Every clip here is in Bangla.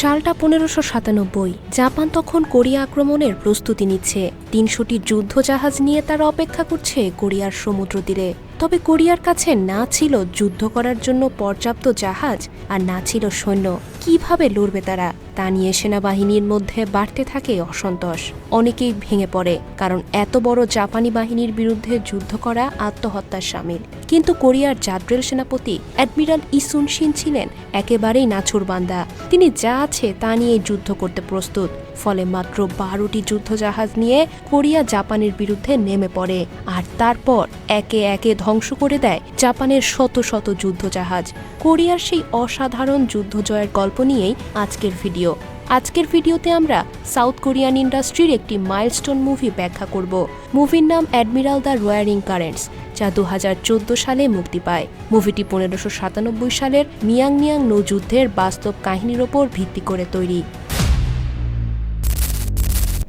সালটা পনেরোশো সাতানব্বই। জাপান তখন কোরিয়া আক্রমণের প্রস্তুতি নিচ্ছে। তিনশোটি যুদ্ধজাহাজ নিয়ে তারা অপেক্ষা করছে কোরিয়ার সমুদ্র তীরে। তবে কোরিয়ার কাছে না ছিল যুদ্ধ করার জন্য পর্যাপ্ত জাহাজ আর না ছিল সৈন্য। কীভাবে লড়বে তারা? তা নিয়ে সেনাবাহিনীর মধ্যে বাড়তে থাকে অসন্তোষ। অনেকেই ভেঙে পড়ে, কারণ এত বড় জাপানি বাহিনীর বিরুদ্ধে যুদ্ধ করা আত্মহত্যার সামিল। কিন্তু কোরিয়ার জাদ্রেল সেনাপতি অ্যাডমিরাল ইসুন সিন ছিলেন একেবারেই নাছুরবান্দা তিনি যা আছে তা নিয়ে যুদ্ধ করতে প্রস্তুত, ফলে মাত্র বারোটি যুদ্ধজাহাজ নিয়ে কোরিয়া জাপানের বিরুদ্ধে নেমে পড়ে, আর তারপর একে একে ধ্বংস করে দেয় জাপানের শত শত যুদ্ধজাহাজ। কোরিয়ার সেই অসাধারণ যুদ্ধ জয়ের গল্প নিয়েই আজকের ভিডিও। আজকের ভিডিওতে আমরা সাউথ কোরিয়ান ইন্ডাস্ট্রির একটি মাইলস্টোন মুভি ব্যাখ্যা করব। মুভির নাম অ্যাডমিরাল দ্য রয়ারিং কারেন্টস, যা দু হাজার চোদ্দ সালে মুক্তি পায়। মুভিটি পনেরোশো সাতানব্বই সালের মিয়াং মিয়াং নৌযুদ্ধের বাস্তব কাহিনীর ওপর ভিত্তি করে তৈরি।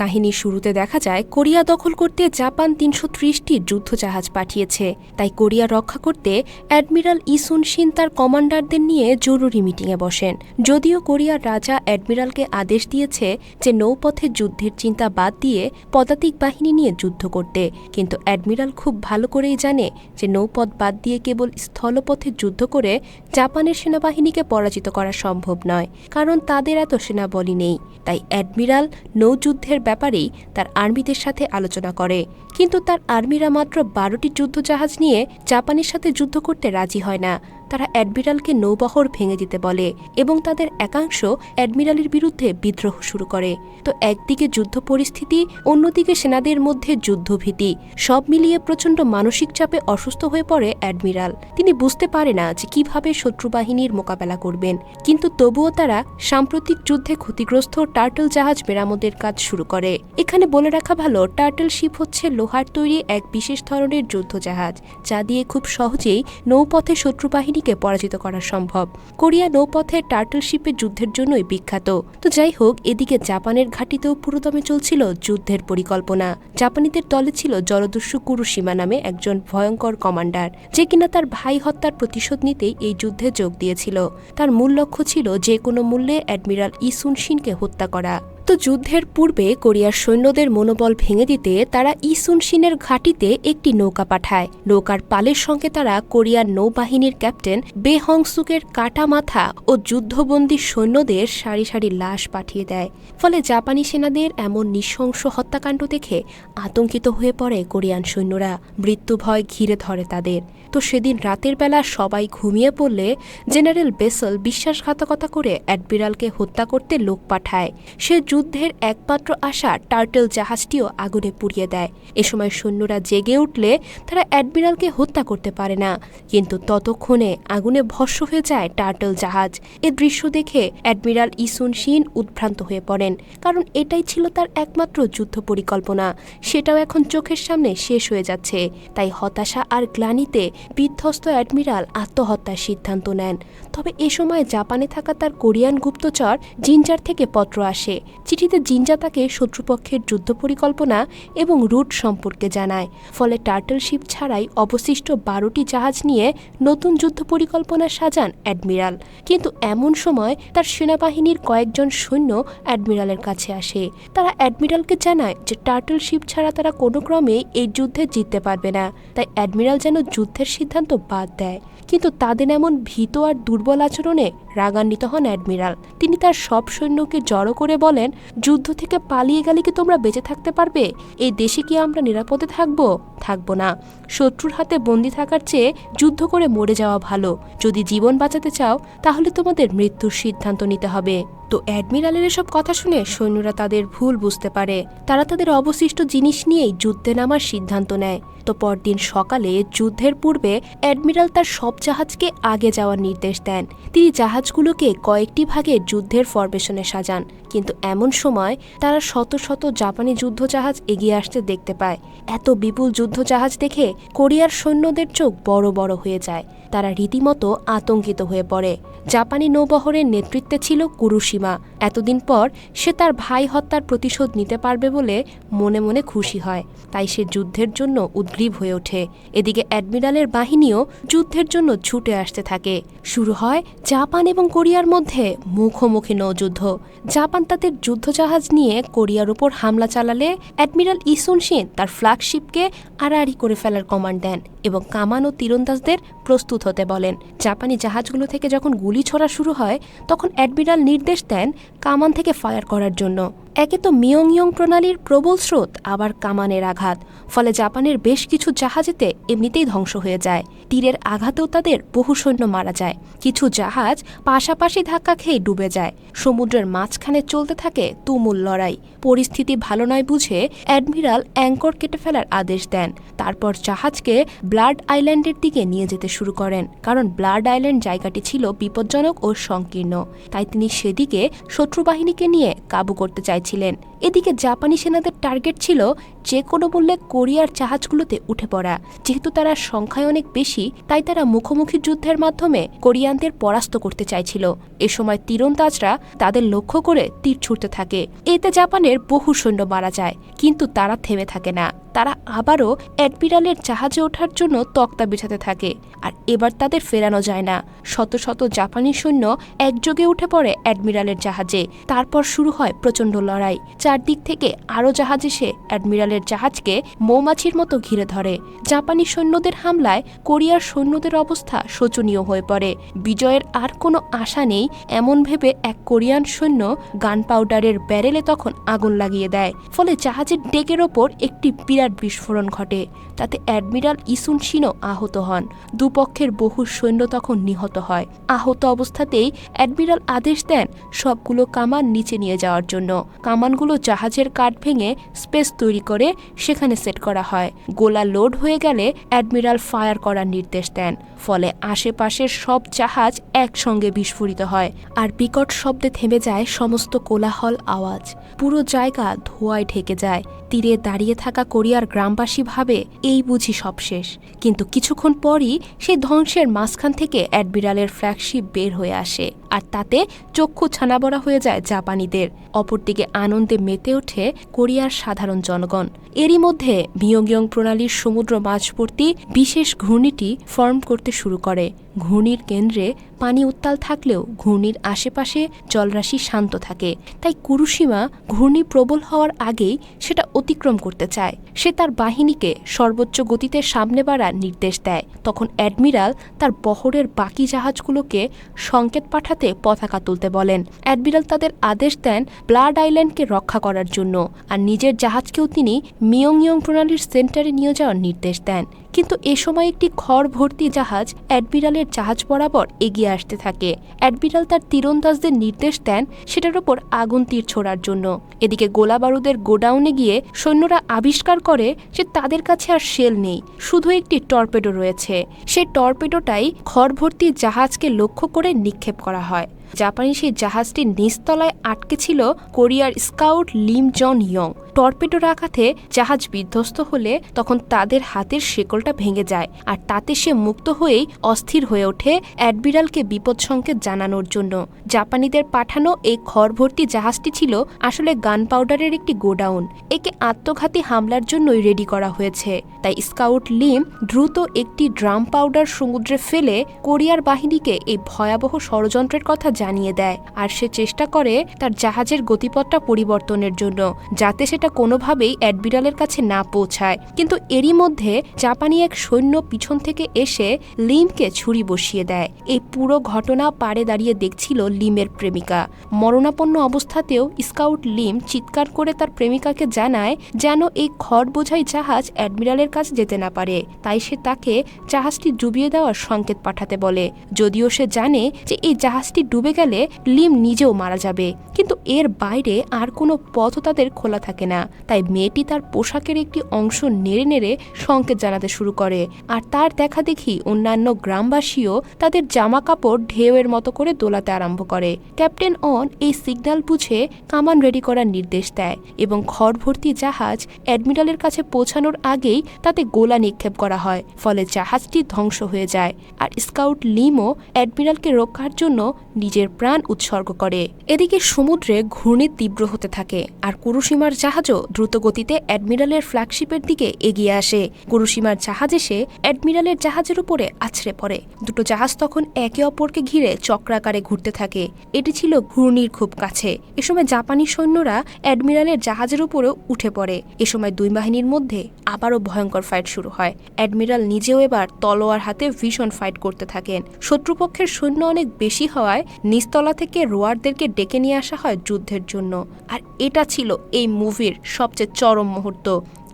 কাহিনীর শুরুতে দেখা যায়, কোরিয়া দখল করতে জাপান তিনশো ত্রিশটি যুদ্ধজাহাজ পাঠিয়েছে। তাই কোরিয়া রক্ষা করতে অ্যাডমিরাল ইসুন সিন তার কমান্ডারদের নিয়ে জরুরি মিটিংয়ে বসেন। যদিও কোরিয়ার রাজা অ্যাডমিরালকে আদেশ দিয়েছে যে নৌপথে যুদ্ধের চিন্তা বাদ দিয়ে পদাতিক বাহিনী নিয়ে যুদ্ধ করতে। কিন্তু অ্যাডমিরাল খুব ভালো করেই জানে যে নৌপথ বাদ দিয়ে কেবল স্থলপথে যুদ্ধ করে জাপানের সেনাবাহিনীকে পরাজিত করা সম্ভব নয়, কারণ তাদের এত সেনাবলী নেই। তাই অ্যাডমিরাল নৌযুদ্ধের ব্যাপারেই তার আর্মিদের সাথে আলোচনা করে। কিন্তু তার আর্মিরা মাত্র বারোটি যুদ্ধজাহাজ নিয়ে জাপানের সাথে যুদ্ধ করতে রাজি হয় না। তারা অ্যাডমিরালকে নৌবহর ভেঙে দিতে বলে এবং তাদের একাংশ অ্যাডমিরালের বিরুদ্ধে বিদ্রোহ শুরু করে। তো একদিকে যুদ্ধ পরিস্থিতি, অন্যদিকে সেনাদের মধ্যে যুদ্ধভীতি। সব মিলিয়ে প্রচণ্ড মানসিক চাপে অসুস্থ হয়ে পড়ে অ্যাডমিরাল। তিনি বুঝতে পারে না যে কীভাবে শত্রু বাহিনীর মোকাবেলা করবেন। কিন্তু তবুও তারা সাম্প্রতিক যুদ্ধে ক্ষতিগ্রস্ত টার্টল জাহাজ মেরামতের কাজ শুরু করে। এখানে বলে রাখা ভালো, টার্টল শিপ হচ্ছে লোহার তৈরি এক বিশেষ ধরনের যুদ্ধজাহাজ যা দিয়ে খুব সহজেই নৌপথে শত্রু বাহিনীকে পরাজিত করা সম্ভব। কোরিয়া নৌপথে টার্টল শিপের যুদ্ধের জন্যই বিখ্যাত। তো যাই হোক, এদিকে জাপানের ঘাটিতেও পুরোদমে চলছিল যুদ্ধের পরিকল্পনা। জাপানিদের দলে ছিল জলদস্যু কুরুসীমা নামে একজন ভয়ঙ্কর কমান্ডার, যে কিনা তার ভাই হত্যার প্রতিশোধ নিতেই এই যুদ্ধে যোগ দিয়েছিল। তার মূল লক্ষ্য ছিল যে কোনো মূল্যে অ্যাডমিরাল ইসুন সিনকে হত্যা করা। তো যুদ্ধের পূর্বে কোরিয়ার সৈন্যদের মনোবল ভেঙে দিতে তারা ইসুন সিনের ঘাটিতে একটি নৌকা পাঠায়। নৌকার পালের সঙ্গে তারা কোরিয়ার নৌবাহিনীর ক্যাপ্টেন বে হংসুকের কাটা মাথা ও যুদ্ধবন্দী সৈন্যদের সারি সারি লাশ পাঠিয়ে দেয়। ফলে জাপানি সেনাদের এমন নৃশংস হত্যাকাণ্ড দেখে আতঙ্কিত হয়ে পড়ে কোরিয়ান সৈন্যরা। মৃত্যু ভয় ঘিরে ধরে তাদের। তো সেদিন রাতের বেলা সবাই ঘুমিয়ে পড়লে জেনারেল বেসল বিশ্বাসঘাতকতা করে অ্যাডমিরালকে হত্যা করতে লোক পাঠায়। সে যুদ্ধের একমাত্র আশা টার্টেল জাহাজটিও আগুনে পুড়িয়ে দেয়। এ সময় সৈন্যরা জেগে উঠলে তারা অ্যাডমিরালকে হত্যা করতে পারে না। কিন্তু ততক্ষণে আগুনে ভস্য হয়ে যায় টার্টেল জাহাজ। এ দৃশ্য দেখে অ্যাডমিরাল ইসুন সিন উদ্ভ্রান্ত হয়ে পড়েন। কারণ এটাই ছিল তার একমাত্র যুদ্ধ পরিকল্পনা। সেটাও এখন চোখের সামনে শেষ হয়ে যাচ্ছে। তাই হতাশা আর গ্লানিতে বিধ্বস্ত অ্যাডমিরাল আত্মহত্যার সিদ্ধান্ত নেন। তবে এ সময় জাপানে থাকা তার কোরিয়ান গুপ্তচর জিঞ্জার থেকে পত্র আসে। চিঠিতে জিঞ্জা তাকে শত্রুপক্ষের যুদ্ধ পরিকল্পনা এবং রুট সম্পর্কে জানায়। ফলে টার্টল শিপ ছাড়াই অবশিষ্ট বারোটি জাহাজ নিয়ে নতুন যুদ্ধ পরিকল্পনা সাজান অ্যাডমিরাল। কিন্তু এমন সময় তার সেনাবাহিনীর কয়েকজন সৈন্য অ্যাডমিরালের কাছে আসে। তারা অ্যাডমিরালকে জানায় যে টার্টল শিপ ছাড়া তারা কোনো ক্রমে এই যুদ্ধে জিততে পারবে না। তাই অ্যাডমিরাল যেন যুদ্ধের সিদ্ধান্ত বাদ দেয়। কিন্তু তাদের এমন ভীত আর দুর্বল আচরণে রাগান্বিত হন অ্যাডমিরাল। তিনি তার সব সৈন্যকে জড়ো করে বলেন, যুদ্ধ থেকে পালিয়ে গেলে কি তোমরা বেঁচে থাকতে পারবে? এই দেশে কি আমরা নিরাপদে থাকব? থাকব না। শত্রুর হাতে বন্দি থাকার চেয়ে যুদ্ধ করে মরে যাওয়া ভালো। যদি জীবন বাঁচাতে চাও, তাহলে তোমাদের মৃত্যুর সিদ্ধান্ত নিতে হবে। তো অ্যাডমিরালের এসব কথা শুনে সৈন্যরা তাদের ভুল বুঝতে পারে। তারা তাদের অবশিষ্ট জিনিস নিয়েই যুদ্ধে নামার সিদ্ধান্ত নেয়। তো পরদিন সকালে যুদ্ধের পূর্বে অ্যাডমিরাল তার সব জাহাজকে আগে যাওয়ার নির্দেশ দেন। তিনি জাহাজগুলোকে কয়েকটি ভাগে যুদ্ধের ফরমেশনে সাজান। কিন্তু এমন সময় তারা শত শত জাপানি যুদ্ধজাহাজ এগিয়ে আসতে দেখতে পায়। এত বিপুল যুদ্ধজাহাজ দেখে কোরিয়ার সৈন্যদের চোখ বড় বড় হয়ে যায়। তারা রীতিমতো আতঙ্কিত হয়ে পড়ে। জাপানি নৌবহরের নেতৃত্বে ছিল কুরুসীমা এতদিন পর সে তার ভাই হত্যার প্রতিশোধ নিতে পারবে বলে মনে মনে খুশি হয়। তাই সে যুদ্ধের জন্য উদ্গ্রীব হয়ে ওঠে। এদিকে অ্যাডমিরালের বাহিনীও যুদ্ধের জন্য ছুটে আসতে থাকে। শুরু হয় জাপান এবং কোরিয়ার মধ্যে মুখোমুখি নৌযুদ্ধ। জাপান তাদের যুদ্ধজাহাজ নিয়ে কোরিয়ার উপর হামলা চালালে অ্যাডমিরাল ইসুন সেন তার ফ্ল্যাগশিপকে আড়াআড়ি করে ফেলার কমান্ড দেন এবং কামান ও তীরন্দাজদের প্রস্তুত হতে বলেন। জাপানি জাহাজগুলো থেকে যখন গুলি ছোড়া শুরু হয়, তখন অ্যাডমিরাল নির্দেশ দেন কামান থেকে ফায়ার করার জন্য। একে তো মিয়ংইয়ং প্রণালীর প্রবল স্রোত, আবার কামানের আঘাত। ফলে জাপানের বেশ কিছু জাহাজেতে এমনিতেই ধ্বংস হয়ে যায়। তীরের আঘাতেও তাদের বহু সৈন্য মারা যায়। কিছু জাহাজ পাশাপাশি ধাক্কা খেয়ে ডুবে যায়। সমুদ্রের মাঝখানে চলতে থাকে তুমুল লড়াই। পরিস্থিতি ভালো নয় বুঝে অ্যাডমিরাল অ্যাঙ্কর কেটে ফেলার আদেশ দেন। তারপর জাহাজকে ব্লাড আইল্যান্ডের দিকে নিয়ে যেতে শুরু করেন, কারণ ব্লাড আইল্যান্ড জায়গাটি ছিল বিপজ্জনক ও সংকীর্ণ। তাই তিনি সেদিকে শত্রু বাহিনীকে নিয়ে কাবু করতে চাইছিলেন এদিকে জাপানি সেনাদের টার্গেট ছিল যে কোনো মূল্যে কোরিয়ার জাহাজগুলোতে উঠে পড়া। যেহেতু তারা সংখ্যায় অনেক বেশি, তাই তারা মুখোমুখি যুদ্ধের মাধ্যমে কোরিয়ানদের পরাস্ত করতে চাইছিল। এ সময় তীরন্দাজরা তাদের লক্ষ্য করে তীর ছুটতে থাকে। এতে জাপানের বহু সৈন্য মারা যায়, কিন্তু তারা থেমে থাকে না। তারা আবারও অ্যাডমিরালের জাহাজে ওঠার জন্য তক্তা বিছাতে থাকে। আর এবার তাদের ফেরানো যায় না। শত শত জাপানি সৈন্য একযোগে উঠে পড়ে অ্যাডমিরালের জাহাজে। তারপর শুরু হয় প্রচণ্ড লড়াই। চারদিক থেকে আরও জাহাজ এসে অ্যাডমিরালের জাহাজকে মৌমাছির মতো ঘিরে ধরে। জাপানি সৈন্যদের হামলায় কোরিয়ার সৈন্যদের অবস্থা শোচনীয় হয়ে পড়ে। বিজয়ের আর কোনো আশা নেই, এমন ভেবে এক কোরিয়ান সৈন্য গান পাউডারের ব্যারেলে তখন আগুন লাগিয়ে দেয়। ফলে জাহাজের ডেকের ওপর একটি বিরাট বিস্ফোরণ ঘটে। তাতে অ্যাডমিরাল ইসুন সিনও আহত হন। দুপক্ষের বহু সৈন্য তখন নিহত হয়। আহত অবস্থাতেই অ্যাডমিরাল আদেশ দেন সবগুলো কামান নিচে নিয়ে যাওয়ার জন্য। কামানগুলো জাহাজের কাঠ ভেঙে স্পেস তৈরি করে সেখানে সেট করা হয়। গোলা লোড হয়ে গেলে অ্যাডমিরাল ফায়ার করার নির্দেশ দেন। ফলে আশেপাশের সব জাহাজ একসঙ্গে বিস্ফোরিত হয় আর বিকট শব্দে থেমে যায় সমস্ত কোলাহল আওয়াজ। পুরো জায়গা ধোঁয়ায় ঢেকে যায়। তীরে দাঁড়িয়ে থাকা কোরিয়ার গ্রামবাসী ভাবে, এই বুঝি সব শেষ। কিন্তু কিছুক্ষণ পরই সেই ধ্বংসের মাঝখান থেকে অ্যাডমিরালের ফ্ল্যাগশিপ বের হয়ে আসে আর তাতে চক্ষু ছানাবড়া হয়ে যায় জাপানিদের। অপরদিকে আনন্দে মেতে ওঠে কোরিয়ার সাধারণ জনগণ। এরই মধ্যে মিয়ংইয়ং প্রণালীর সমুদ্র মাঝবর্তী বিশেষ ঘূর্ণিটি ফর্ম করতে শুরু করে। ঘূর্ণির কেন্দ্রে পানি উত্তাল থাকলেও ঘূর্ণির আশেপাশে জলরাশি শান্ত থাকে। তাই কুরুসীমা ঘূর্ণি প্রবল হওয়ার আগেই সেটা অতিক্রম করতে চায়। সে তার বাহিনীকে সর্বোচ্চ গতিতে সামনে বাড়ার নির্দেশ দেয়। তখন অ্যাডমিরাল তার বহরের বাকি জাহাজগুলোকে সংকেত পাঠাতে পতাকা তুলতে বলেন। অ্যাডমিরাল তাদের আদেশ দেন ব্লাড আইল্যান্ডকে রক্ষা করার জন্য আর নিজের জাহাজকেও তিনি মিয়ংইয়ং প্রণালীর সেন্টারে নিয়ে যাওয়ার নির্দেশ দেন। কিন্তু এ সময় একটি খড় ভর্তি জাহাজ অ্যাডমিরালের জাহাজ বরাবর এগিয়ে আসতে থাকে। অ্যাডমিরাল তার তীরন্দাজদের নির্দেশ দেন সেটার ওপর আগুন তীর ছোড়ার জন্য। এদিকে গোলা বারুদের গোডাউনে গিয়ে সৈন্যরা আবিষ্কার করে যে তাদের কাছে আর শেল নেই, শুধু একটি টর্পেডো রয়েছে। সেই টর্পেডোটাই খড় ভর্তি জাহাজকে লক্ষ্য করে নিক্ষেপ করা হয়। জাপানি সেই জাহাজটির নিচতলায় আটকে ছিল কোরিয়ার স্কাউট লিম জন ইয়ং। টর্পেডোর আঘাতে জাহাজ বিধ্বস্ত হলে তখন তাদের হাতের শেকলটা ভেঙে যায় আর তাতে সে মুক্ত হয়েই অস্থির হয়ে ওঠে অ্যাডমিরালকে বিপদ সংকেত জানানোর জন্য। জাপানিদের পাঠানো এই খড়ভর্তি জাহাজটি ছিল আসলে গান পাউডারের একটি গোডাউন। একে আত্মঘাতী হামলার জন্যই রেডি করা হয়েছে। তাই স্কাউট লিম দ্রুত একটি ড্রাম পাউডার সমুদ্রে ফেলে কোরিয়ার বাহিনীকে এই ভয়াবহ ষড়যন্ত্রের কথা জানিয়ে দেয়, আর সে চেষ্টা করে তার জাহাজের গতিপথটা পরিবর্তনের জন্য, যাতে সেটা কোনোভাবেই অ্যাডমিরালের কাছে না পৌঁছায়। কিন্তু এরই মধ্যে জাপানি এক সৈন্য পিছন থেকে এসে লিমকে ছুরি বসিয়ে দেয়। এই পুরো ঘটনা পাড়ে দাঁড়িয়ে দেখছিল লিমের প্রেমিকা। মরণাপন্ন অবস্থাতেও স্কাউট লিম চিৎকার করে তার প্রেমিকাকে জানায় যেন এই খড় বোঝাই জাহাজ অ্যাডমিরালের কাছে যেতে না পারে। তাই সে তাকে জাহাজটি ডুবিয়ে দেওয়ার সংকেত পাঠাতে বলে। যদিও সে জানে যে এই জাহাজটি ডুবে গেলে লিম নিজেও মারা যাবে। কিন্তু এর বাইরে আর কোনো পথও তাদের খোলা থাকে না। তাই মেয়েটি তার পোশাকের একটি অংশ নেড়ে নেড়ে সংকেত জানাতে শুরু করে। আর তার দেখা দেখি অন্যান্য গ্রামবাসীও তাদের জামা কাপড় ঢেউয়ের মতো করে দোলাতে আরম্ভ করে। ক্যাপ্টেন অন এই সিগন্যাল বুঝে কামান রেডি করার নির্দেশ দেয় এবং খড় ভর্তি জাহাজ অ্যাডমিরালের কাছে পৌঁছানোর আগেই তাতে গোলা নিক্ষেপ করা হয়, ফলে জাহাজটি ধ্বংস হয়ে যায়। আর স্কাউট লিমও অ্যাডমিরালকে রক্ষার জন্য নিজের প্রাণ উৎসর্গ করে। এদিকে সমুদ্রে ঘূর্ণি তীব্র হতে থাকে, আর কুরুসীমার জাহাজও দ্রুতগতিতে অ্যাডমিরালের ফ্ল্যাগশিপের দিকে এগিয়ে আসে। কুরুসীমার জাহাজ এসে অ্যাডমিরালের জাহাজের উপরে আছড়ে পড়ে। দুটো জাহাজ তখন একে অপরকে ঘিরে চক্রাকারে ঘুরতে থাকে। এটি ছিল ঘূর্ণির খুব কাছে। এ সময় জাপানি সৈন্যরা অ্যাডমিরালের জাহাজের উপরেও উঠে পড়ে। এ সময় দুই বাহিনীর মধ্যে আবারও ভয়ঙ্কর ফাইট শুরু হয়। অ্যাডমিরাল নিজেও এবার তলোয়ার হাতে ভীষণ ফাইট করতে থাকেন। শত্রুপক্ষের সৈন্য অনেক বেশি হওয়ায় নিচতলা থেকে রোয়ারদেরকে ডেকে নিয়ে আসা হয় যুদ্ধের জন্য। আর এটা ছিল এই মুভির সবচেয়ে চরম মুহূর্ত।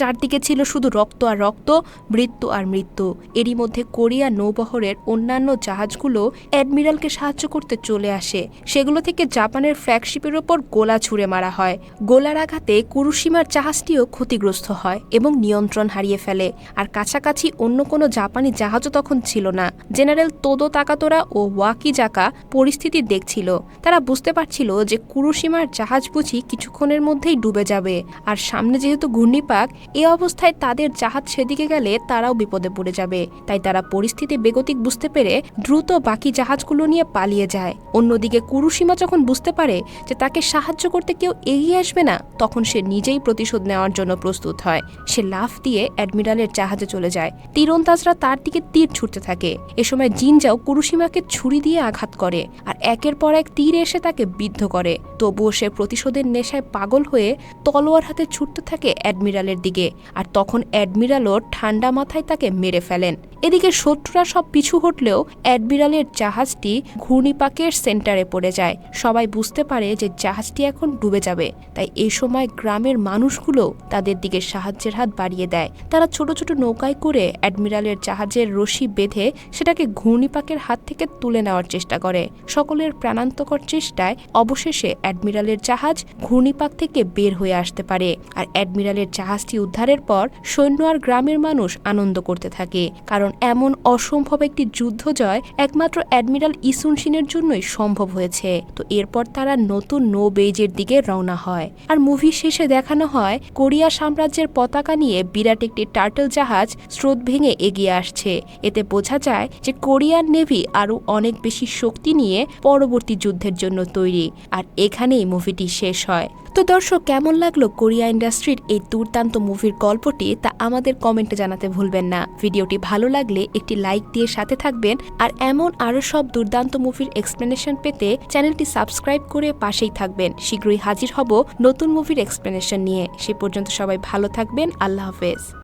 চারদিকে ছিল শুধু রক্ত আর রক্ত, মৃত্যু আর মৃত্যু। এরই মধ্যে কোরিয়া নৌবহরের অন্যান্য জাহাজগুলো অ্যাডমিরালকে সাহায্য করতে চলে আসে। সেগুলো থেকে জাপানের ফ্ল্যাগশিপের ওপর গোলা ছুঁড়ে মারা হয়। গোলার আঘাতে কুরুসীমার জাহাজটিও ক্ষতিগ্রস্ত হয় এবং নিয়ন্ত্রণ হারিয়ে ফেলে। আর কাছাকাছি অন্য কোনো জাপানি জাহাজও তখন ছিল না। জেনারেল তোদো তাকাতোরা ও ওয়াকি জাকা পরিস্থিতি দেখছিল। তারা বুঝতে পারছিল যে কুরুসীমার জাহাজ বুঝি কিছুক্ষণের মধ্যেই ডুবে যাবে। আর সামনে যেহেতু ঘূর্ণিপাক এ অবস্থায় তাদের জাহাজ সেদিকে গেলে তারাও বিপদে পড়ে যাবে। তাই তারা পরিস্থিতি বেগতিক বুঝতে পেরে দ্রুত বাকি জাহাজগুলো নিয়ে পালিয়ে যায়। অন্যদিকে কুরুসীমা যখন বুঝতে পারে যে তাকে সাহায্য করতে কেউ এগিয়ে আসবে না, তখন সে নিজেই প্রতিশোধ নেওয়ার জন্য প্রস্তুত হয়। সে লাফ দিয়ে অ্যাডমিরালের জাহাজে চলে যায়। তীরন্দাজরা তার দিকে তীর ছুটতে থাকে। এ সময় জিনজাও কুরুসীমাকে ছুরি দিয়ে আঘাত করে আর একের পর এক তীর এসে তাকে বিদ্ধ করে। তবুও সে প্রতিশোধের নেশায় পাগল হয়ে তলোয়ার হাতে ছুটতে থাকে অ্যাডমিরালের দিকে। আর তখন অ্যাডমিরালও ঠান্ডা মাথায় তাকে মেরে ফেলেন। এদিকে শত্রুরা সব পিছু হটলেও অ্যাডমিরালের জাহাজটি ঘূর্ণিপাকের সেন্টারে পড়ে যায়। সবাই বুঝতে পারে যে জাহাজটি এখন ডুবে যাবে। তাই এই সময় গ্রামের মানুষগুলো তাদের দিকে সাহায্যের হাত বাড়িয়ে দেয়। তারা ছোট ছোট নৌকায় করে অ্যাডমিরালের জাহাজের রশি বেঁধে সেটাকে ঘূর্ণিপাকের হাত থেকে তুলে নেওয়ার চেষ্টা করে। সকলের প্রাণান্তকর চেষ্টায় অবশেষে অ্যাডমিরালের জাহাজ ঘূর্ণিপাক থেকে বের হয়ে আসতে পারে, আর অ্যাডমিরালের জাহাজটি উদ্ধারের পর সৈন্য আর গ্রামের মানুষ আনন্দ করতে থাকে। কারণ এমন অসম্ভব একটি যুদ্ধ জয় একমাত্র অ্যাডমিরাল ইসুনসিনের জন্যই সম্ভব হয়েছে। তো এরপর তারা নতুন নো বেজের দিকে রওনা হয়। আর মুভি শেষে দেখানো হয়, কোরিয়া সাম্রাজ্যের পতাকা নিয়ে বিরাট একটি টার্টল জাহাজ স্রোত ভেঙে এগিয়ে আসছে। এতে বোঝা যায় যে কোরিয়ান নেভি আরও অনেক বেশি শক্তি নিয়ে পরবর্তী যুদ্ধের জন্য তৈরি। আর এখানেই মুভিটি শেষ হয়। তো দর্শক, কেমন লাগল কোরিয়া ইন্ডাস্ট্রির এই দুর্দান্ত মুভির গল্পটি তা আমাদের কমেন্টে জানাতে ভুলবেন না। ভিডিওটি ভালো লাগলে একটি লাইক দিয়ে সাথে থাকবেন আর এমন আরও সব দুর্দান্ত মুভির এক্সপ্লেনেশন পেতে চ্যানেলটি সাবস্ক্রাইব করে পাশেই থাকবেন। শীঘ্রই হাজির হব নতুন মুভির এক্সপ্লেনেশন নিয়ে। সে পর্যন্ত সবাই ভালো থাকবেন। আল্লাহ হাফেজ।